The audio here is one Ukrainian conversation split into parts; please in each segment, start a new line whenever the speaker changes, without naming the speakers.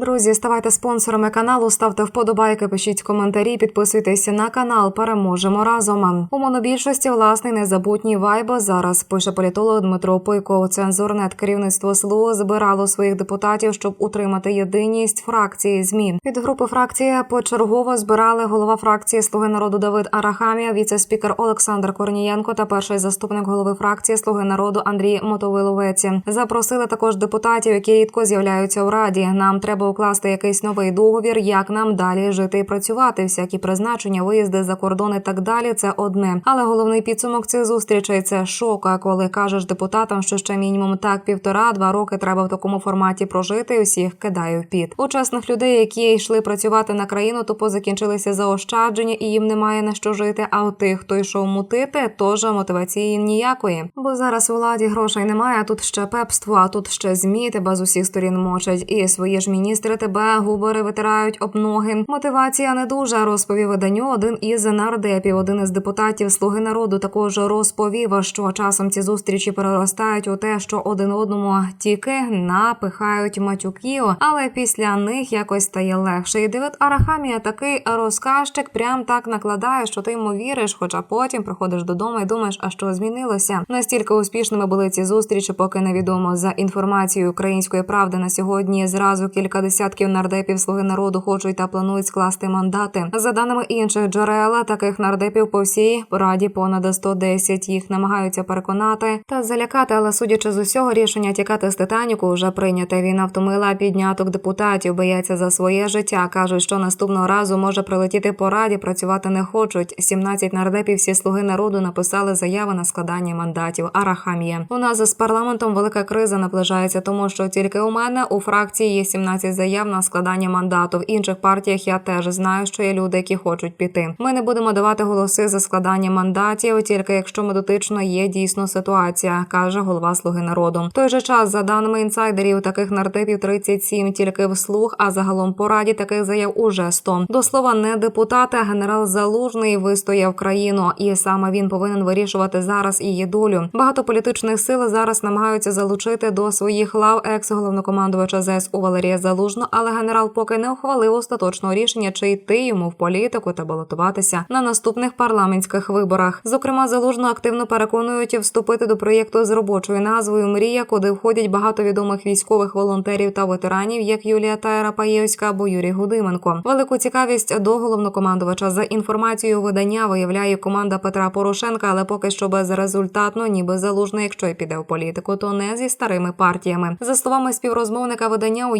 Друзі, ставайте спонсорами каналу, ставте вподобайки, пишіть коментарі, підписуйтеся на канал. Переможемо разом. У монобільшості власний незабутній вайбо зараз пише політолог Дмитро Пойко. Цензурнет керівництво СЛУ збирало своїх депутатів, щоб утримати єдиність фракції змін. Від групи фракції почергово збирали голова фракції Слуги народу Давид Арахамія, віце-спікер Олександр Корнієнко та перший заступник голови фракції Слуги народу Андрій Мотовиловець. Запросили також депутатів, які рідко з'являються у раді. Нам треба укласти якийсь новий договір, як нам далі жити і працювати. Всякі призначення, виїзди за кордон і так далі. Це одне. Але головний підсумок цих зустрічей це шок. А коли кажеш депутатам, що ще мінімум так півтора-два роки треба в такому форматі прожити, усіх кидаю в піт. У чесних людей, які йшли працювати на країну, тупо закінчилися заощадження і їм немає на що жити. А у тих, хто йшов мутити, теж мотивації ніякої. Бо зараз у владі грошей немає. А тут ще пепство, а тут ще змі тебе з усіх сторін мочать. І свої ж міністри тебе губери витирають об ноги. Мотивація не дуже розповів виданню. Один із нардепів, один із депутатів Слуги народу також розповів, що часом ці зустрічі переростають у те, що один одному тільки напихають матюків, але після них якось стає легше. І Девід Арахамія такий розказчик прям так накладає, що ти йому віриш, хоча потім приходиш додому і думаєш, а що змінилося. Настільки успішними були ці зустрічі, поки невідомо за інформацією української правди на сьогодні. Зразу кілька десятків нардепів слуги народу хочуть та планують скласти мандати. За даними інших джерел, таких нардепів по всій раді понад 110. Їх намагаються переконати та залякати, але судячи з усього, рішення тікати з Титаніку вже прийняте. Війна втомила підняток депутатів, бояться за своє життя. кажуть, що наступного разу може прилетіти по раді, працювати не хочуть. 17 нардепів всі слуги народу написали заяви на складання мандатів. Арахамія. У нас з парламентом велика криза наближається, тому що тільки у мене у фракції є 17 заяв на складання мандату. В інших партіях я теж знаю, що є люди, які хочуть піти. Ми не будемо давати голоси за складання мандатів, тільки якщо медотично є дійсно ситуація, каже голова Слуги народу. В той же час, за даними інсайдерів, таких нардепів 37 тільки вслух, а загалом по раді таких заяв уже 100. До слова, не депутати, а генерал Залужний вистояв країну, і саме він повинен вирішувати зараз її долю. Багато політичних сил зараз намагаються залучити до своїх лав екс-головнокомандувача ЗСУ Валерія Залужно, але генерал поки не ухвалив остаточного рішення, чи йти йому в політику та балотуватися на наступних парламентських виборах. Зокрема, залужно активно переконують вступити до проєкту з робочою назвою Мрія, куди входять багато відомих військових волонтерів та ветеранів, як Юлія Тайра Паєвська або Юрій Гудименко. Велику цікавість до головнокомандувача за інформацією видання виявляє команда Петра Порошенка, але поки що безрезультатно, ніби залужно, якщо й піде в політику, то не зі старими партіями. За словами співрозмовника видання у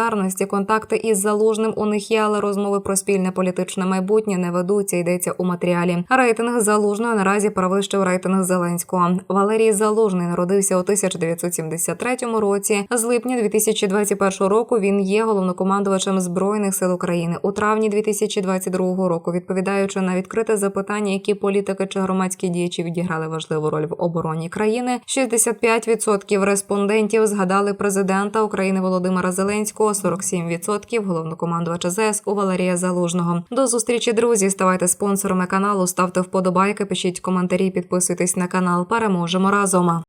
Євросолідарності, контакти із залужним у них є, але розмови про спільне політичне майбутнє не ведуться. Йдеться у матеріалі. Рейтинг залужного наразі перевищив рейтинг Зеленського. Валерій Залужний народився у 1973 році. З липня 2021 року він є головнокомандувачем збройних сил України у травні 2022 року. Відповідаючи на відкрите запитання, які політики чи громадські діячі відіграли важливу роль в обороні країни, 65% респондентів згадали президента України Володимира Зеленського, 47% головнокомандувача у Валерія Залужного. До зустрічі, друзі. Ставайте спонсорами каналу, ставте вподобайки, пишіть коментарі, підписуйтесь на канал. Переможемо разом.